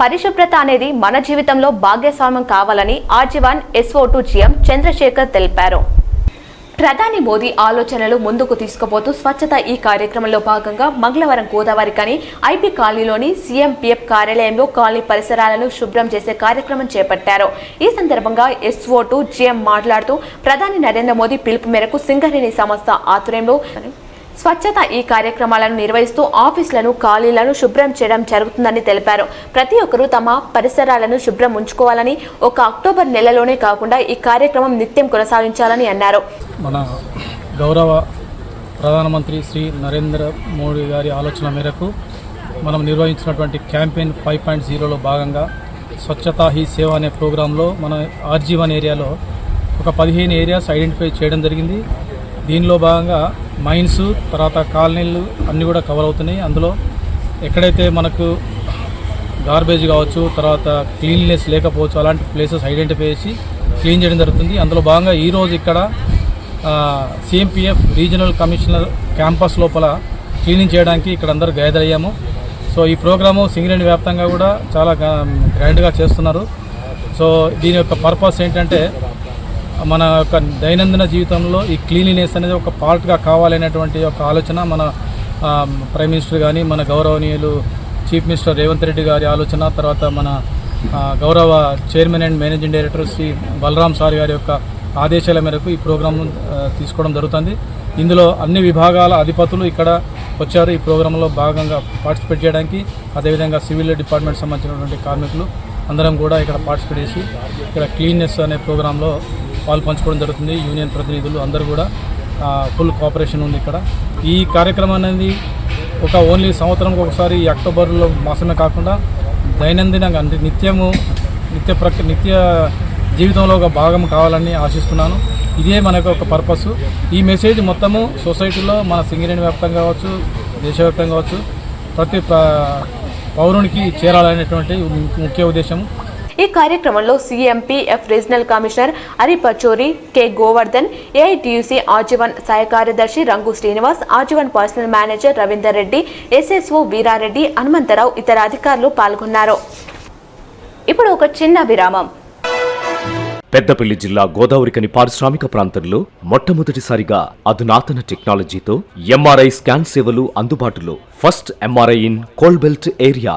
పరిశుభ్రత అనేది మన జీవితంలో భాగ్యస్వామ్యం కావాలని RG one SO to GM Chandrashekar తెలిపారు. ప్రధాని మోదీ ఆలోచనలు ముందుకు తీసుకుపోతూ స్వచ్ఛత ఈ కార్యక్రమంలో భాగంగా మంగళవారం గోదావరి కని ఐపీ కాలనీలోని సీఎం పిఎఫ్ కార్యాలయంలో కాలనీ పరిసరాలను శుభ్రం చేసే కార్యక్రమం చేపట్టారు. ఈ సందర్భంగా ఎస్ఓ టూ జిఎం మాట్లాడుతూ ప్రధాని నరేంద్ర మోదీ పిలుపు మేరకు సింగరేణి సంస్థ ఆధ్వర్యంలో స్వచ్ఛత ఈ కార్యక్రమాలను నిర్వహిస్తూ ఆఫీసులను ఖాళీలను శుభ్రం చేయడం జరుగుతుందని తెలిపారు. ప్రతి ఒక్కరూ తమ పరిసరాలను శుభ్రం ఉంచుకోవాలని ఒక అక్టోబర్ నెలలోనే కాకుండా ఈ కార్యక్రమం నిత్యం కొనసాగించాలని అన్నారు. మన గౌరవ ప్రధానమంత్రి శ్రీ నరేంద్ర మోడీ గారి ఆలోచన మేరకు మనం నిర్వహించినటువంటి క్యాంపెయిన్ ఫైవ్ పాయింట్ జీరోలో భాగంగా స్వచ్ఛతా హీ సేవ అనే ప్రోగ్రాంలో మన ఆర్జీవన్ ఏరియాలో ఒక పదిహేను ఏరియాస్ ఐడెంటిఫై చేయడం జరిగింది. దీనిలో భాగంగా మైన్స్ తర్వాత కాలనీలు అన్నీ కూడా కవర్ అవుతున్నాయి. అందులో ఎక్కడైతే మనకు గార్బేజ్ కావచ్చు తర్వాత క్లీన్లెస్ లేకపోవచ్చు అలాంటి ప్లేసెస్ ఐడెంటిఫై చేసి క్లీన్ చేయడం జరుగుతుంది. అందులో భాగంగా ఈరోజు ఇక్కడ సిఎంపిఎఫ్ రీజనల్ కమిషనర్ క్యాంపస్ లోపల క్లీనింగ్ చేయడానికి ఇక్కడ అందరూ గ్యాదర్ అయ్యాము. సో ఈ ప్రోగ్రాము సింగరేణి వ్యాప్తంగా కూడా చాలా గ్రాండ్గా చేస్తున్నారు. సో దీని యొక్క పర్పస్ ఏంటంటే మన యొక్క దైనందిన జీవితంలో ఈ క్లీనినెస్ అనేది ఒక పార్ట్గా కావాలనేటువంటి ఒక ఆలోచన మన ప్రైమ్ మినిస్టర్ కానీ మన గౌరవనీయులు చీఫ్ మినిస్టర్ రేవంత్ రెడ్డి గారి ఆలోచన తర్వాత మన గౌరవ chairman and managing director Shri Balaram sir గారి యొక్క ఆదేశాల మేరకు ఈ ప్రోగ్రామ్ తీసుకోవడం జరుగుతుంది. ఇందులో అన్ని విభాగాల అధిపతులు ఇక్కడ వచ్చారు. ఈ ప్రోగ్రాంలో భాగంగా పార్టిసిపేట్ చేయడానికి అదేవిధంగా సివిల్ డిపార్ట్మెంట్ సంబంధించినటువంటి కార్మికులు అందరం కూడా ఇక్కడ పార్టిసిపేట్ చేసి ఇక్కడ క్లీన్నెస్ అనే ప్రోగ్రాంలో పాలు పంచుకోవడం జరుగుతుంది యూనియన్ ప్రతినిధులు అందరూ కూడా ఫుల్ కోఆపరేషన్ ఉంది ఇక్కడ. ఈ కార్యక్రమం అనేది ఒక ఓన్లీ సంవత్సరంకి ఒకసారి ఈ అక్టోబర్లో మాసమే కాకుండా దైనందినంగా అంటే నిత్యము నిత్య ప్రక్ నిత్య జీవితంలో ఒక భాగం కావాలని ఆశిస్తున్నాను. ఇదే మనకు ఒక పర్పస్ ఈ మెసేజ్ మొత్తము సొసైటీలో మన సింగరేణి వ్యాప్తంగా కావచ్చు దేశవ్యాప్తంగా కావచ్చు ప్రతి ప- పౌరునికి చేరాలనేటువంటి ముఖ్య ఉద్దేశం ఈ కార్యక్రమంలో CMPF regional commissioner Hari Pachori K Govardhan AITUC RG one సహాయ కార్యదర్శి Rangu Srinivas RG one personnel manager Ravinder Reddy SSO Veerareddy Hanumantharao ఇతర అధికారులు పాల్గొన్నారు. ఇప్పుడు ఒక చిన్న విరామం. పెద్దపల్లి జిల్లా గోదావరికని పారిశ్రామిక ప్రాంతంలో మొట్టమొదటిసారిగా అధునాతన టెక్నాలజీతో ఎంఆర్ఐ స్కాన్ సేవలు అందుబాటులో. First MRI in coal belt area.